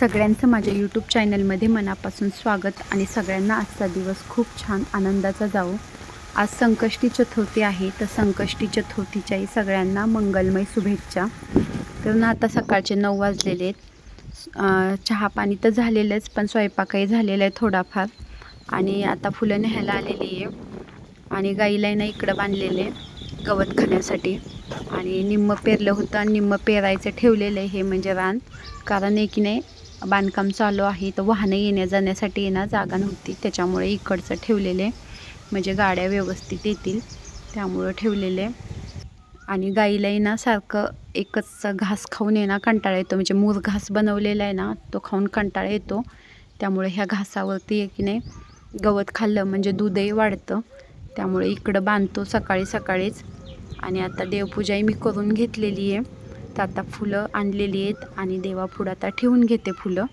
सगळ्यांचं माझ्या यूट्यूब चॅनलमध्ये मनापासून स्वागत आणि सगळ्यांना आजचा दिवस खूप छान आनंदाचा जावो. आज संकष्टी चतुर्थी आहे तर संकष्टी चतुर्थीच्याही सगळ्यांना मंगलमय शुभेच्छा. तर ना आता सकाळचे नऊ वाजलेले आहेत. चहा पाणी तर झालेलंच पण स्वयंपाकही झालेला आहे थोडाफार. आणि आता फुलं न्यायला आलेली आहे. आणि गाईला ना इकडं बांधलेले गवत खाण्यासाठी. आणि निम्म पेरलं होतं. आणि निम्म पेरायचं ठेवलेलं आहे हे म्हणजे रान. कारण एक नाही बांधकाम चालू आहे. तर वाहनं येण्या जाण्यासाठी येणार जागा नव्हती. त्याच्यामुळे इकडचं ठेवलेले म्हणजे गाड्या व्यवस्थित येतील. त्यामुळं ठेवलेले. आणि गाईला ना सारखं एकच घास खाऊन आहे कंटाळा येतो. म्हणजे मूर घास बनवलेला आहे ना तो खाऊन कंटाळा येतो. त्यामुळे ह्या घासावरती की नाही गवत खाल्लं म्हणजे दूधही वाढतं. त्यामुळे इकडं बांधतो सकाळी सकाळीच. आणि आता देवपूजाही मी करून घेतलेली आहे. तर आता फुलं आणलेली आहेत आणि देवापुढं आता ठेवून घेते फुलं.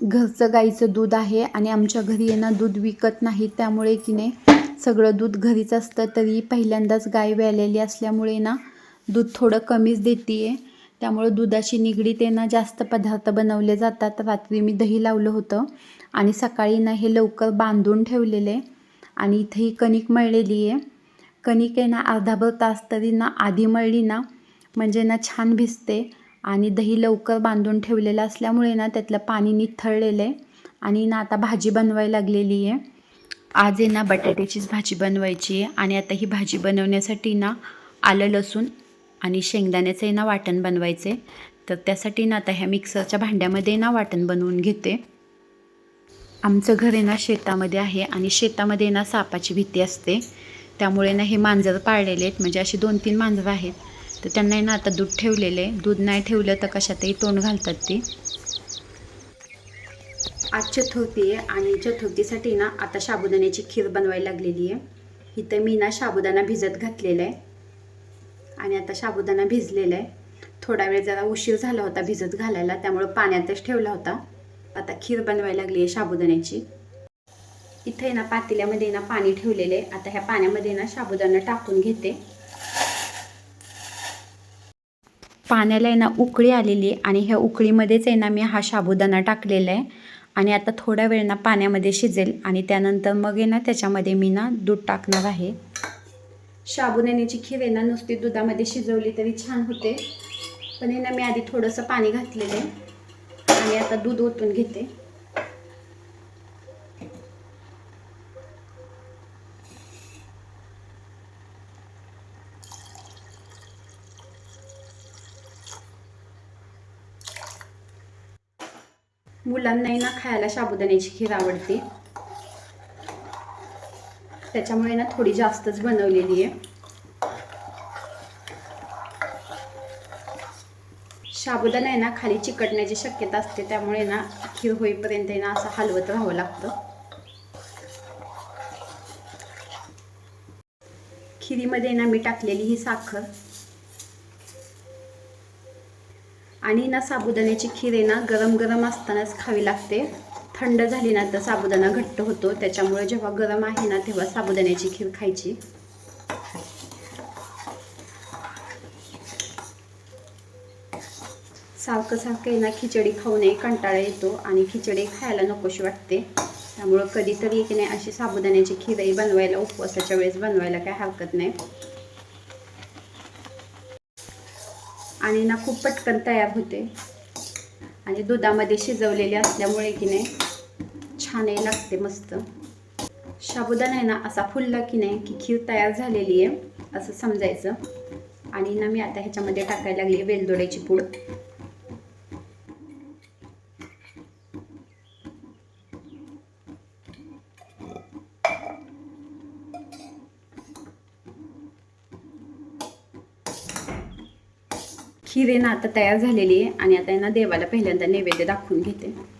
घरचं गाईचं दूध आहे आणि आमच्या घरी आहे ना दूध विकत नाही त्यामुळे की नाही सगळं दूध घरीच असतं तरी पहिल्यांदाच गाय व्यालेली असल्यामुळे ना दूध थोडं कमीच देते आहे त्यामुळं दुधाशी निगडीत आहे ना जास्त पदार्थ बनवले जातात. रात्री मी दही लावलं होतं आणि सकाळी ना हे लवकर बांधून ठेवलेले. आणि इथे ही कणिक मळलेली आहे. कणिक आहे ना अर्धाभर तास तरी ना आधी मळली ना म्हणजे ना छान भिजते आणि दही लवकर बांधून ठेवलेलं असल्यामुळे ना त्यातलं पाणी निथळलेलं आहे आणि ना आता भाजी बनवायला लागलेली आहे. आज आहे ना बटाट्याचीच भाजी बनवायची आहे आणि आता ही भाजी बनवण्यासाठी ना आलं लसूण आणि शेंगदाण्याचं आहे ना वाटण बनवायचे तर त्यासाठी ना आता ह्या मिक्सरच्या भांड्यामध्ये ना वाटण बनवून घेते. आमचं घर आहे ना शेतामध्ये आहे आणि शेतामध्ये ना सापाची भीती असते. त्यामुळे ना हे मांजर पाळलेले आहेत. म्हणजे अशी दोन तीन मांजरं आहेत. तर त्यांना ना आता दूध ठेवलेलं आहे. दूध नाही ठेवलं तर कशातही तोंड घालतात ती. आज चतुर्थी आहे आणि चतुर्थीसाठी ना आता साबुदाण्याची खीर बनवायला लागलेली आहे. इथं मी ना साबुदाणा भिजत घातलेला आहे. आणि आता साबुदाणा भिजलेला आहे. थोडा वेळ जरा उशीर झाला होता भिजत घालायला. त्यामुळं पाण्यातच ठेवला होता. आता खीर बनवायला लागली आहे साबुदाण्याची. इथे ना पातेल्यामध्ये ना पाणी ठेवलेलं आहे. आता ह्या पाण्यामध्ये ना साबुदाणा टाकून घेते. पाण्याला आहे ना उकळी आलेली आहे आणि ह्या उकळीमध्येच आहे ना मी हा साबुदाणा टाकलेला आहे. आणि आता थोडा वेळ ना पाण्यामध्ये शिजेल आणि त्यानंतर मग आहे ना त्याच्यामध्ये मी ना दूध टाकणार आहे. साबुदाण्याची खीर आहे ना नुसती दुधामध्ये शिजवली तरी छान होते. पण हे ना मी आधी थोडंसं पाणी घातलेलं आहे. मी आता दूध ओतून घेते. मुलांनाही ना खायला साबुदाण्याची खीर आवडते. त्याच्यामुळे ना थोडी जास्तच बनवलेली आहे. साबुदाणा आहे ना खाली चिकटण्याची शक्यता असते. त्यामुळे ना खीर होईपर्यंत ना असं हलवत राहावं लागतं. खिरीमध्ये ना मी टाकलेली ही साखर. आणि ना साबुदाण्याची खीर आहे ना गरम गरम असतानाच खावी लागते. थंड झाली ना तर साबुदाणा घट्ट होतो. त्याच्यामुळे जेव्हा गरम आहे ना तेव्हा साबुदाण्याची खीर खायची. सारखं सारखं ना खिचडी खाऊ नये कंटाळा येतो आणि खिचडी खायला नकोशी वाटते. त्यामुळं कधीतरी की नाही अशी साबुदाण्याची खीरही बनवायला उपवासाच्या वेळेस बनवायला काय हरकत नाही. आणि ना खूप पटकन तयार होते. आणि दुधामध्ये शिजवलेले असल्यामुळे की नाही छानही लागते मस्त. साबुदाणा आहे ना असा फुलला की नाही की खीर तयार झालेली आहे असं समजायचं. आणि ना मी आता ह्याच्यामध्ये टाकायला लागली वेलदोड्याची पूड. खीर आहे ना आता तयार झालेली आहे. आणि आता यांना देवाला पहिल्यांदा नैवेद्य दाखवून घेते.